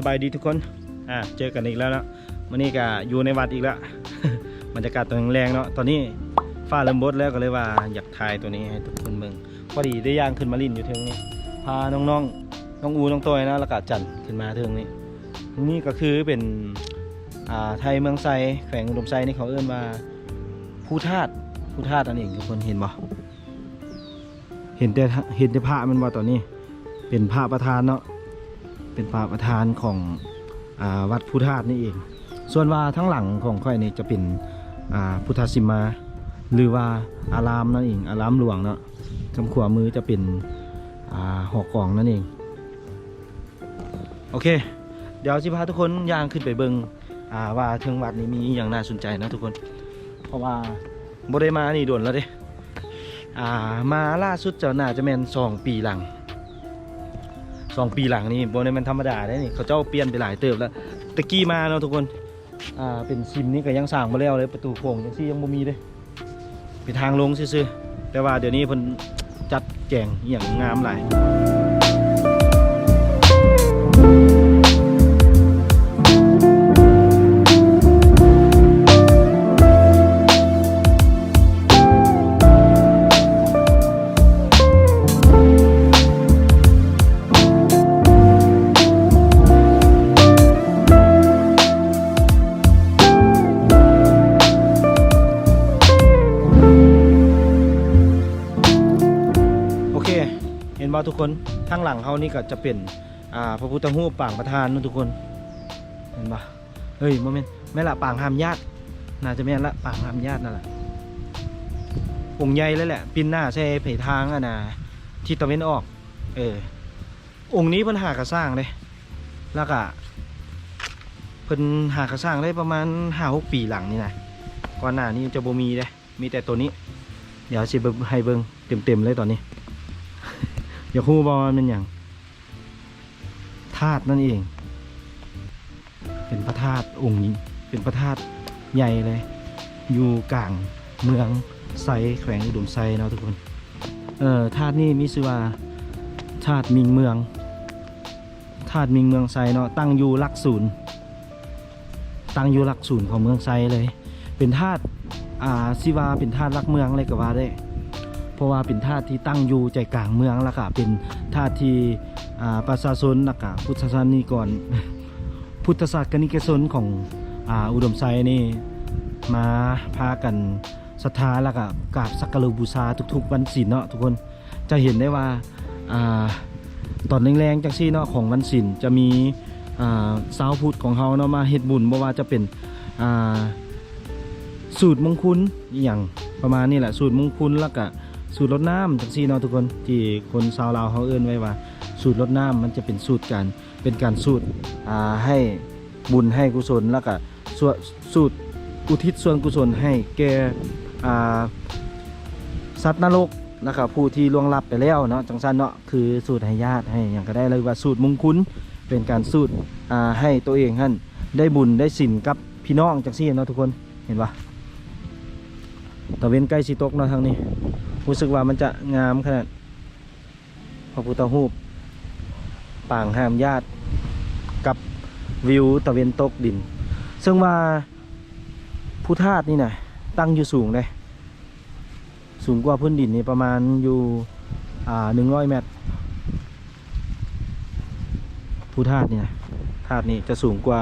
สบายดีทุกคนอ่าเจอกันอีกแล้วเนาะวันนี้ก็อยู่ในวัดอีกแล้วบรรยากาศตอนแรงเนาะตอนนี้ฟ้าเริ่มบดแล้วก็เลยว่าอยากถ่ายตัวนี้ให้ทุกคนเบิ่งพอดีได้ย่างขึ้นมาลินอยู่เทิงนี้พาน้องๆน้องอูน้องตัวนะแล้วก็จันขึ้นมาเทิงนี้นี่ก็คือเป็นอ่าไทยเมืองไซแขวงอุดมไซนี่เขาเอื้นว่าผู้ธาตุผู้ธาตุนั่นเองทุกคนเห็นบ่เห็นแต่เห็นแต่พระมันว่าตอนนี้ เป็นพระประธานเนาะ เป็นพระประธานของอวัดพุทธาตนี่เอง ส่วนว่าทั้งหลังของค่อยนี่จะเป็นพุทธสิมา หรือว่าอารามนั่นเองอารามหลวงเนาะทางขวามือจะเป็นอหอกองนั่นเอง โอเค เดี๋ยวสิพาทุกคนย่างขึ้นไปเบิงว่าเทิงวัดนี้มีอย่างน่าสนใจนะทุกคน เพราะว่าบ่ได้มานี่ด่วนแล้วเด้มาล่าสุดเจะน่าจะแมนสองปีหลัง องปีหลังนี่บนนี้มันธรรมดาได้นี่เขาเจ้าเปลี่ยนไปหลายเติบแล้วตะกี้มาเนาะทุกคนอ่าเป็นซิมนี่ก็ยังสั่งมาแล้วเลยประตูโค้งยังซี่ยังบ่มีเลยเป็นทางลงซื่อๆแต่ว่าเดี๋ยวนี้เพิ่นจัดแจงอย่างงามหลาย เห็นบ่ทุกคนข้างหลังเขานี่ก็จะเป็นอ่าพระพุทธรูปปางประธานเนาะทุกคน เห็นบ่เฮ้ยโมเมนต์แม่ละปางห้ามญาติน่าจะแม่ละปางห้ามญาตินั่นแหละองค์ใหญ่เลยแหละ ปินหน้าใช่เพทางอะนะทิศตะเวนออก เออ องค์นี้เพิ่นหากระสร้างเลยแล้วก็เพิ่นหากระสร้างได้ประมาณห้าหกปีหลังนี่นะก่อนหน้านี้จะบ่มีเลยมีแต่ตัวนี้ เดี๋ยวสิเบิ่งให้เบิ่งเต็มๆเลยตอนนี้ อย่าคู่บอมันเป็นอย่างธาตุนั่นเอง เป็นพระธาตุองค์นี้ เป็นพระธาตุใหญ่เลย อยู่กลางเมืองไซแขวงอุดมไซเนาะทุกคน เอ่อธาตุนี้มีชื่อว่าธาตุมิงเมืองธาตุมิงเมืองไซเนาะตั้งอยู่หลักศูนย์ตั้งอยู่หลักศูนย์ของเมืองไซเลย เป็นธาตุอ่าซิวาเป็นธาตุหลักเมืองเลยก็ว่าได้ เพราะว่าเป็นธาที่ตั้งอยู่ใจกลางเมืองแล้วก็เป็นธาที่ประชาชนแล้วก็พุทธศาสนิกรพุทธศาสนิกชนของอ,อุดมไซนี่มาพากันศรัทธาแล้วก็กราบสักการบูชาทุกๆวันศีลเนาะทุกคนจะเห็นได้ว่าอาตอนแรงๆจังซี่เนาะของวันศีลจะมีสาวพุทธของเฮาเนาะมาเฮ็ดบุญบ่ว่าจะเป็นสูตรมงคลอย่างประมาณนี้แหละสูตรมงคลแล้วก็ สูตรลดน้ำจังซี่เนาะทุกคนที่คนชาวลาวเขาเอื้นไว้ว่า สูตรลดน้ำมันจะเป็นสูตรการเป็นการสูตรให้บุญให้กุศลแล้วก็ส่วนสูตรอุทิศส่วนกุศลให้แก่สัตว์นรกนะครับผู้ที่ล่วงลับไปแล้วเนาะจังซั่นเนาะคือสูตรให้ญาติให้อย่างก็ได้เลยว่าสูตรมงคลเป็นการสูตรให้ตัวเองท่านได้บุญได้สินกับพี่น้องจังซี่เนาะทุกคนเห็นปะตะเวนใกล้สิตกเนาะทางนี้ รู้สึกว่ามันจะงามขนาดพระพุทธรูปปางห้ามญาติกับวิวตะเวนตกดิน ซึ่งว่าผู้ธาตุนี่นะตั้งอยู่สูงเลยสูงกว่าพื้นดินนี่ประมาณอยู่หนึ่งร้อยเมตรผู้ธาตุนี่นะธาตุนี่จะสูงกว่า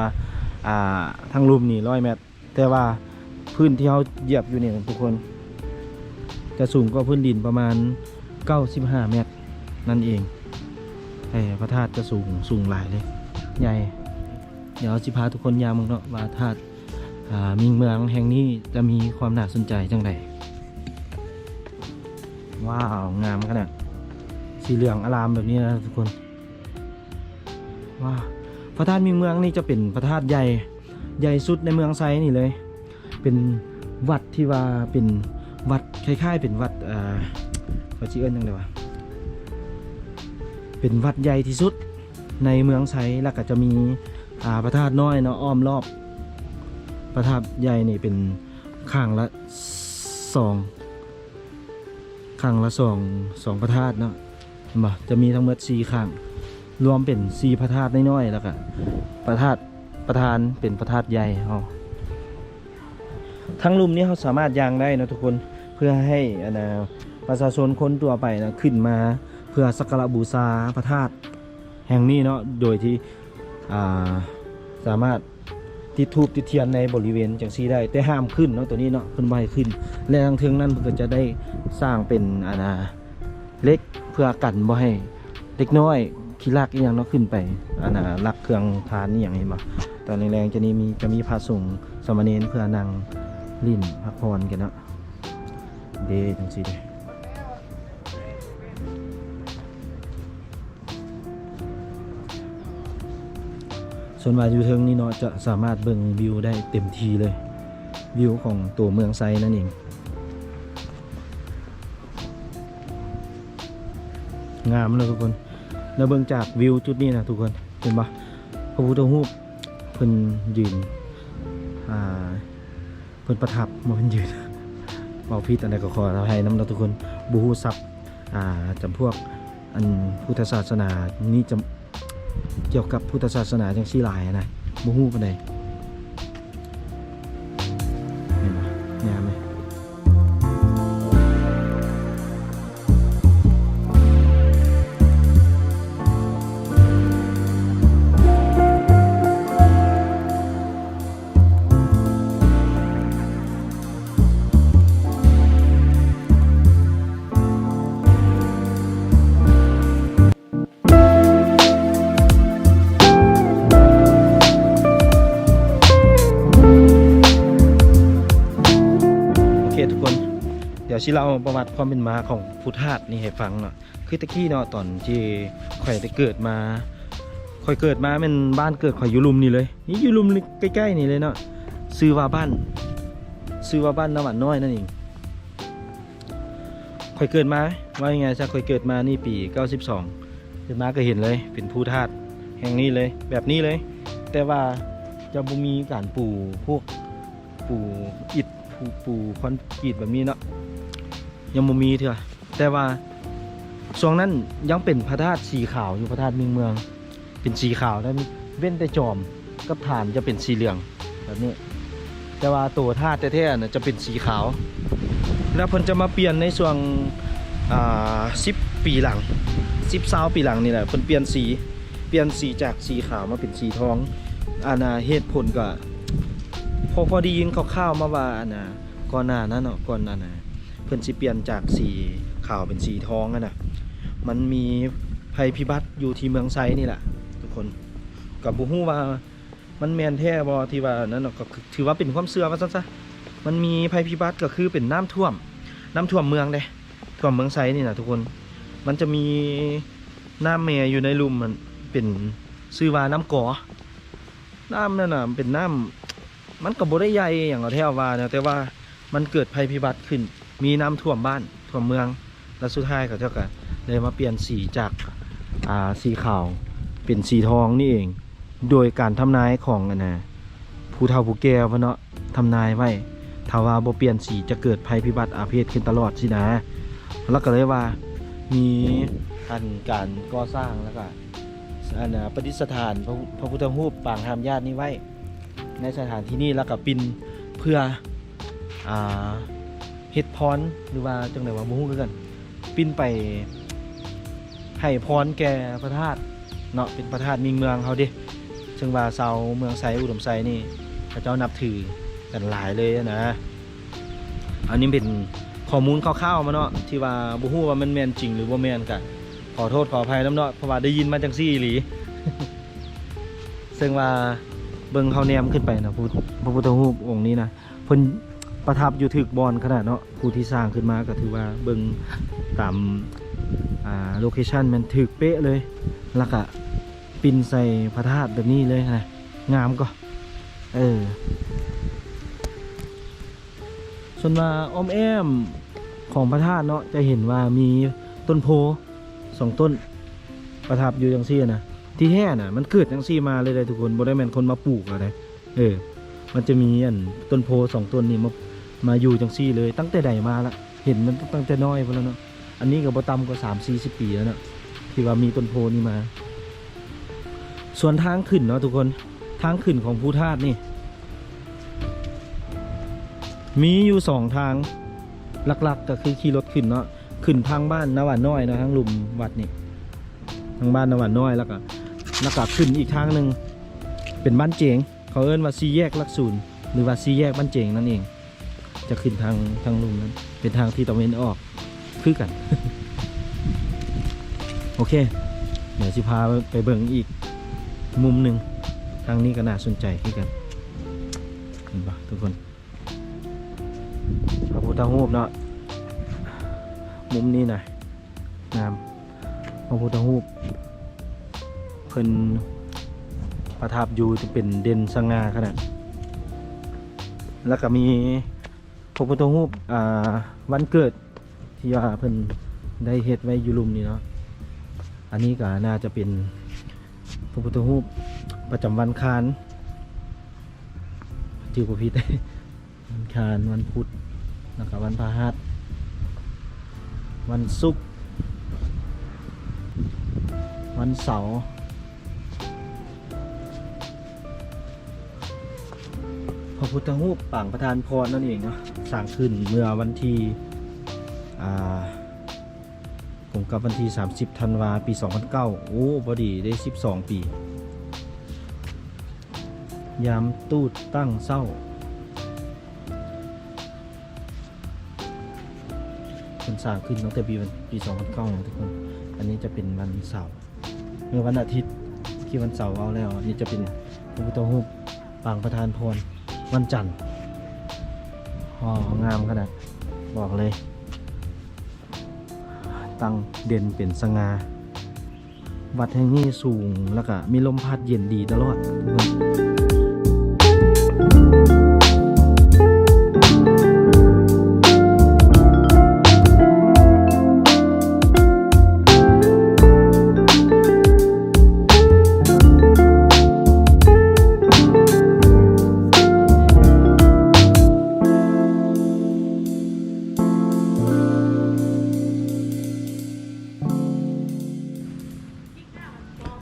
อ่าทางลุมนี่ร้อยเมตร แต่ว่าพื้นที่เขาเหยียบอยู่เนี่ยทุกคน จะสูงกว่าพื้นดินประมาณ 95 เมตร นั่นเองไอ้พระธาตุจะสูงสูงหลายเลย ใหญ่ เดี๋ยวสิพาทุกคนยามมึงเนาะว่าธาตุมิงเมืองแห่งนี้จะมีความน่าสนใจจังไดว้าว งามขนาดสีเหลืองอลามแบบนี้นะทุกคนว้าวพระธาตุมิงเมืองนี่จะเป็นพระธาตุใหญ่ใหญ่สุดในเมืองไซนี่เลย เป็นวัดที่ว่าเป็น วัดคล้ายๆเป็นวัดอ่าเขาชื่อเอิ้นยังไงวะเป็นวัดใหญ่ที่สุดในเมืองไซแล้วก็จะมีอ่าพระธาตุน้อยเนาะอ้อมรอบพระธาตุใหญ่นี่เป็นข้างละสองข้างละสองสองพระธาตุเนาะเห็นปะจะมีทั้งหมดสี่ข้าง รวมเป็นสี่พระธาตุน้อยๆแล้วก็พระธาตุประธานเป็นพระธาตุใหญ่เฮา ทั้งลุมนี้เขาสามารถยางได้นะทุกคนเพื่อให้อนนะประชาชนคนตัวไปนะขึ้นมา เพื่อสักการะบูชาพระธาตุแห่งนี้เนาะโดยที่าสามารถติดทูบติดเทียนในบริเวณจังซีได้แต่ห้ามขึ้นเนาะตัวนี้เนาะเพิ่นบ่ขึ้น และทางเทิงนั้นเพิ่นก็จะได้สร้างเป็นอาณาเล็กเพื่อกันบ่ให้เล็กน้อยขี้ลากอีหยังเนาะขึ้นไปอาณาลักเครื่องทานนี่อย่างเห็นบ่ตอนแรงๆจะนี้มีจะมีพระสงฆ์สมณรเพื่อนั่ง ลิ้นพักผ่อนกันเนาะเดจังซี่เด้ส่วนว่าอยู่เทิงนี่เนาะจะสามารถเบิ่งวิวได้เต็มทีเลย วิวของตัวเมืองไซนั่นเอง งามเลยทุกคน แล้วเบิ่งจากวิวจุดนี้นะทุกคน เห็นปะพระพุทธรูปเพิ่นยืนอ่า พิ่นประทับมาเพิ่นยืนเบาพิษอะไรก็ขออภัยน้ำเราทุกคนบูฮูซับอ่าจำพวกอันพุทธศาสนานี่จะเกี่ยวกับพุทธศาสนาจังซี่หลายนะบูฮูปานใด ยวชิเราประวัติความเป็นมาของพุทธาสนี่ให้ฟังเนาะคือตะกี้เนาะตอนที่ข่อยได้เกิดมาข่อยเกิดมาเป็นบ้านเกิดข่อยอยู่ลุมนี่เลยนี่อยู่ลุมใกล้ๆนี่เลยเนาะซื้อว่าบ้านซื้อว่าบ้านน้ำหวานน้อยนั่นเองข่อยเกิดมาว่ายังไงซะข่อยเกิดมานี่ปี 92เกิดมาก็เห็นเลยเป็นผู้ธาตแห่งนี้เลยแบบนี้เลย แต่ว่าจะบ่มีการปลูกพวกปลูกอิฐปูปลูกคอนกรีตแบบนี้เนาะ ยังบ่มีเถอะแต่ว่าช่วงนั้นยังเป็นพระธาตุสีขาวอยู่พระธาตุเมืองเมือง เป็นสีขาวได้เว้นแต่จอมกับฐานจะเป็นสีเหลืองแบบนี้ แต่ว่าตัวธาตุแท้ๆน่ะจะเป็นสีขาว แล้วเพิ่นจะมาเปลี่ยนในช่วงอ่า10ปีหลัง10 20ปีหลังนี่แหละเพิ่นเปลี่ยนสีเปลี่ยนสีจากสีขาวมาเป็นสีทองอานาเหตุผลก็พอพอดียินคร่าวๆมาว่าอานาก่อนหน้านั้นเนาะก่อนหน้านะ เพิ่นสิเปลี่ยนจากสีขาวเป็นสีทองอะนะมันมีภัยพิบัติอยู่ที่เมืองไซนี่แหละทุกคนกับบ่ฮู้ว่ามันแมนแท้บ่ที่ว่านั้นเนาะก็ถือว่าเป็นความเชื่อว่าซั่นซะมันมีภัยพิบัติก็คือเป็นน้ำท่วม น้ำท่วมเมืองเด้ท่วมเมืองไซนี่นะทุกคน มันจะมีน้ำแม่อยู่ในลุ่มมันเป็นชื่อว่าน้ำกอน้ำนั่นน่ะเป็นน้ำมันก็บ่ได้ใหญ่อย่างเราแท้ว่านะแต่ว่ามันเกิดภัยพิบัติขึ้น มีน้ำท่วมบ้านท่วมเมือง แล้วสุดท้ายเขาเจ้าก็เลยมาเปลี่ยนสีจากอ่าสีขาวเป็นสีทองนี่เอง โดยการทำนายของนะผู้เฒ่าผู้แก่พะเนาะทำนายไว้ถ้าว่าบ่เปลี่ยนสีจะเกิดภัยพิบัติอาเพศขึ้นตลอดสินะ แล้วก็เลยว่ามีอันการก่อสร้างแล้วก็อันน่ะประดิษฐานพระพุพระพุทธรูปปางหามญาตินี้ไว้ ในสถานที่นี้แล้วก็ปินเพื่ออ่า เฮ็ดพรหรือว่าจังไดว่าบ่ฮู้คือกันปินไปให้พรแก่พระธาตุเนาะเป็นพระธาตุมีเมืองเขาเดิซึ่งว่าชาวเมืองไซอุดมไซนี่พระเจ้านับถือกันหลายเลยนะ อันนี้เป็นข้อมูลคร่าวๆมาเนาะที่ว่าบ่ฮู้ว่ามันแม่นจริงหรือบ่แม่นกันขอโทษขออภัยน้ำเนาะเพราะว่าได้ยินมาจังซี่อีหลีซึ่งว่าเบิ่งเขาแนมขึ้นไปนะพระพุทธพระพุทธรูปองค์นี้นะเพิ่น ประทับอยู่ถึกบอลขนาดเนาะผู้ที่สร้างขึ้นมาก็ถือว่าเบิงตามอ่าโลเคชันมันถึกเป๊ะเลยแล้วก็ปินใส่พระธาตุแบบนี้เลยนะงามก็เออส่วนว่าอ้อมแอมของพระธาตุเนาะจะเห็นว่ามีต้นโพสองต้นประทับอยู่จังซี่นะที่แท้น่ะมันเกิดจังซี่มาเลยเลยทุกคนบ่ได้แมนคนมาปลูกอะไรเออ มันจะมีอันต้นโพสองต้นนี่มา มาอยู่จังซี่เลยตั้งแต่ใดมาละเห็นมันตั้งแต่น้อยพุ่นแล้วเนาะอันนี้ก็บ่ต่ำกว่า3 40ปีแล้วเนาะที่ว่ามีต้นโพนี่มา ส่วนทางขึ้นเนาะทุกคนทางขึ้นของผู้ธาตุนี่ มีอยู่สองทางหลักๆกก็คือขี่รถขึ้นเนาะขึ้นทางบ้านนวานน้อยเนาะทางลุมวัดนี่ทางบ้านนวานน้อยแล้วก็แล้วก็ขึ้นอีกทางหนึ่งเป็นบ้านเจงเขาเอิ้นว่าซีแยกลักศูนย์หรือว่าซีแยกบ้านเจงนั่นเอง จะขึ้นทางทางลุมนั้น เป็นทางที่ตะเวนออกคือกัน โอเค เดี๋ยวสิพาไปเบิ่งอีกมุมหนึ่งทางนี้ก็น่าสนใจคือกัน เห็นปะทุกคนพระพุทธรูปเนาะมุมนี้หน่อยงามพระพุทธรูปเพิ่นประทับอยู่จะเป็นเด่นสง่าขนาด แล้วก็มี พระพุทธรูปอ่าวันเกิดที่ว่าเพิ่นได้เฮ็ดไว้อยู่ลุมนี่เนาะอันนี้ก็น่าจะเป็นพระพุทธรูปประจำวันคานจือประพิษวันคานวันพุธแล้วก็วันพฤหัสวันศุกร์วันเสาร์ พระพุทธรูปปางประธานพรนั่นเองเนาะสร้างขึ้นเมื่อวันที่ผมกับวันที่ 30 ธันวาปี 2009 โอ้พอดีได้ 12 ปี ยามตูดตั้งเศร้าเป็นสร้างขึ้นตั้งแต่ปีวันปี 2009นะทุกคน อันนี้จะเป็นวันเสาร์เมื่อวันอาทิตย์ที่วันเสาร์เอาแล้ว อันนี้จะเป็นพระพุทธรูปปางประธานพร วันจันทร์อ๋องามขนาดบอกเลย ตั้งเด่นเป็นสง่าวัดแห่งนี้สูงแล้วก็มีลมพัดเย็นดีตลอดทุกคน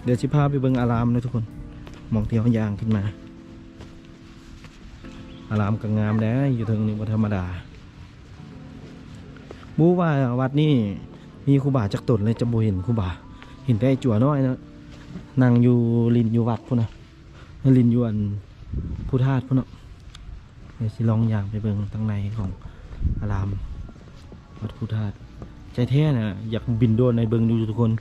เดี๋ยวสิพาไปเบิ่งอารามนะทุกคนมองเที่ยวยางขึ้นมา อารามก็งามแด้อยู่เทิงนี่บธรรมดาบูว่าวัดนี่มีครูบาจักตนเลยจะบ่เห็นครูบาเห็นแต่ไอ้จั่วน้อยนะนั่งอยู่ลินอยู่วัดพุ่นนะลินอยู่อันผู้ธาตุพุ่นนะเดี๋ยวสิลองอย่างไปเบิ่งทางในของอารามวัดผู้ธาตุใจแท้น่ะอยากบินโดนในเบิ่งดูทุกคน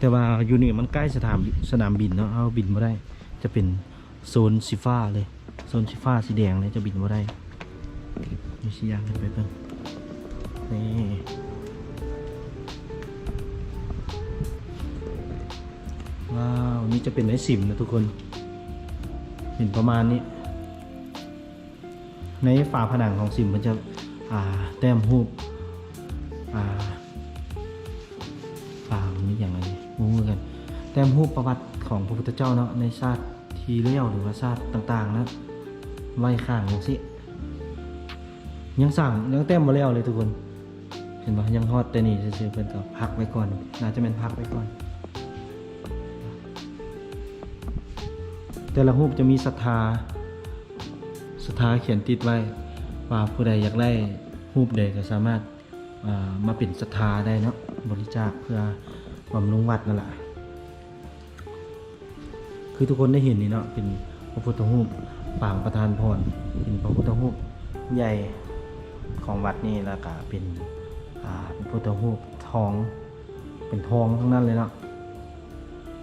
แต่ว่าอยู่นี่มันใกล้สนามสนามบินเนาะเอาบินมาได้ จะเป็นโซนสีฟ้าเลยโซนสีฟ้าสีแดงเลยจะบินมาได้มีสียางขึ้นไปเพิ่งนี่ว้าวนี่จะเป็นไอซิมนะทุกคน เห็นประมาณนี้ ในฝาผนังของซิมมันจะอ่าแต้มรูปอ่าป่ามันมีอย่างไร งูเหมือนกัน แต้มรูปประวัติของพระพุทธเจ้าเนาะในชาติทีเลี้ยวหรือว่าชาติต่างๆนะไว้ข้างอย่างสิยังสั่งยังแต้มมาแล้วเลยทุกคน เห็นปะยังฮอดแต่นี่ซื่อๆเพิ่นก็พักไว้ก่อนน่าจะเป็นพักไว้ก่อน แต่ละรูปจะมีศรัทธาศรัทธาเขียนติดไว้ ว่าผู้ใดอยากได้รูปใดก็สามารถมาเป็นศรัทธาได้เนาะบริจาคเพื่อ บำรุงวัดนั่นแหละคือทุกคนได้เห็นนี่เนาะเป็นพระพุทธรูปปางประธานพรเป็นพระพุทธรูปใหญ่ของวัดนี่แล้วก็เป็นอ่าเป็นพุทธรูปทอง เป็นทองทั้งนั้นเลยเนาะ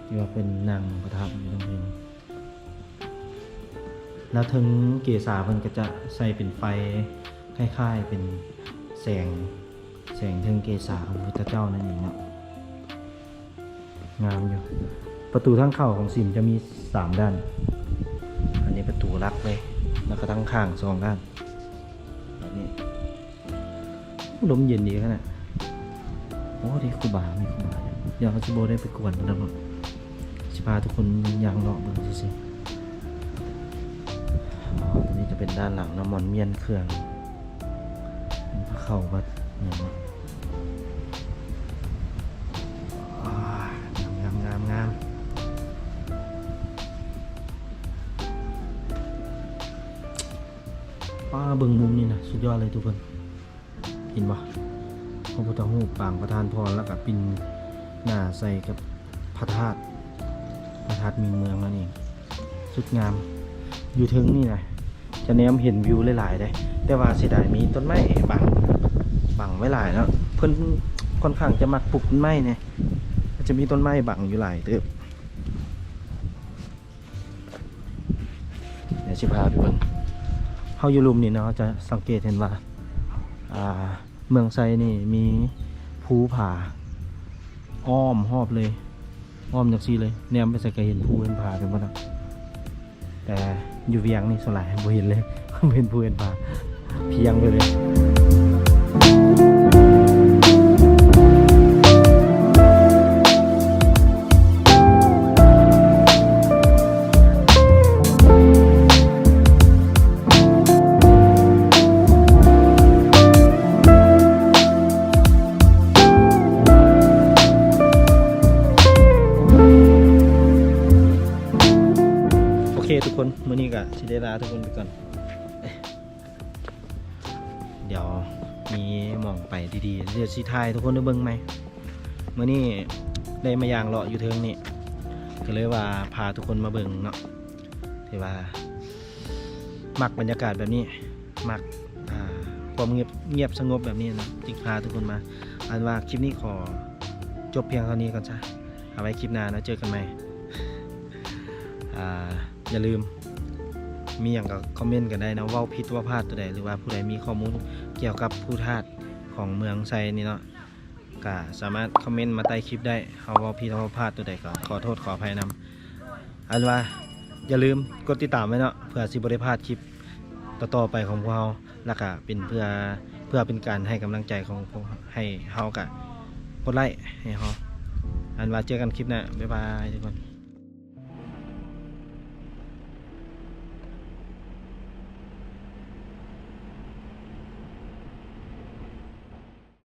ที่ว่าเป็นนางประทับอยู่ตรงนี้แล้วถึงเกษามันก็จะใส่เป็นไฟคล้ายๆเป็นแสงแสงถึงเกษาของพระพุทธเจ้านั่นเองเนาะ งามอยู่ ประตูทางเข้าของสิมจะมีสามด้าน อันนี้ประตูลักเลย แล้วก็ทั้งข้างสองด้านแบบนี้ลมเย็นดีขนาดโอ้ที่คูบาไม่คูบาเดี๋ยวเขาจะโบได้ไปกวนแล้วเนาะจะพาทุกคนยางเลาะเบิ่งซิอ๋อตัวนี้จะเป็นด้านหลังน้ำมันเมียนเครื่อง เข้าวัดเนี่ยเนาะอ่างา เบิ่งมุมนี่นะสุดยอดเลยทุกคน เห็นบ่พระพุทธรูปปางประธานพรแล้วก็ปินหน้าใส่กับพระธาตุพระธาตุมีเมืองนั่นเองสุดงาม อยู่ถึงนี่นะจะแนมเห็นวิวหลายๆได้ แต่ว่าเสียดายมีต้นไม้บังบังไว้หลายแล้วเพิ่นค่อนข้างจะมักปลูกต้นไม้เนี่ยจะมีต้นไม้บังอยู่หลายเติบเดี๋ยวสิพาไปเบิ่ง เฮาอยู่ลุมนี่เนาะจะสังเกตเห็นว่าเมืองไซนี่มีภูผาอ้อมหอบเลยอ้อมจากซีเลยแนมไปใส่กระเห็นภูเห็นผาเป็นบ้างแต่อยู่เวียงนี่สลายบ่เห็นเลยบ่เห็นภูเห็นผาเพียงไปเลย ทุกคนมื้อนี้ก็สิได้ลาทุกคนไปก่อน เดี๋ยวมีมองไปดีๆ เดี๋ยวสิทายทุกคนได้เบิ่งไหมมื้อนี้ได้มายางเลาะอยู่เทิงนี่ก็เลยว่าพาทุกคนมาเบิ่งเนาะที่ว่า มักบรรยากาศแบบนี้ มักความเงียบเงียบสงบแบบนี้นะจึงพาทุกคนมา อันว่าคลิปนี้ขอจบเพียงเท่านี้ก่อนจ้ะเอาไว้คลิปหน้านะเจอกันใหม่ อ่า อย่าลืม มีอย่างก็คอมเมนต์กันได้นะว่าผิดว่าพลาดตัวใดหรือว่าผู้ใดมีข้อมูลเกี่ยวกับผู้ทาสของเมืองไซนี่เนาะก็สามารถคอมเมนต์มาใต้คลิปได้เขาว่าผิดว่าพลาดตัวใดก็ขอโทษขออภัยนำอันว่าอย่าลืมกดติดตามไว้เนาะเพื่อสิบได้พลาดคลิปต่อๆไปของพวกเราแล้วก็เป็นเพื่อเพื่อเป็นการให้กำลังใจของพวกให้เฮากะกดไลค์ให้เฮาอันว่าเจอกันคลิปหน้าบ๊ายบายทุกคน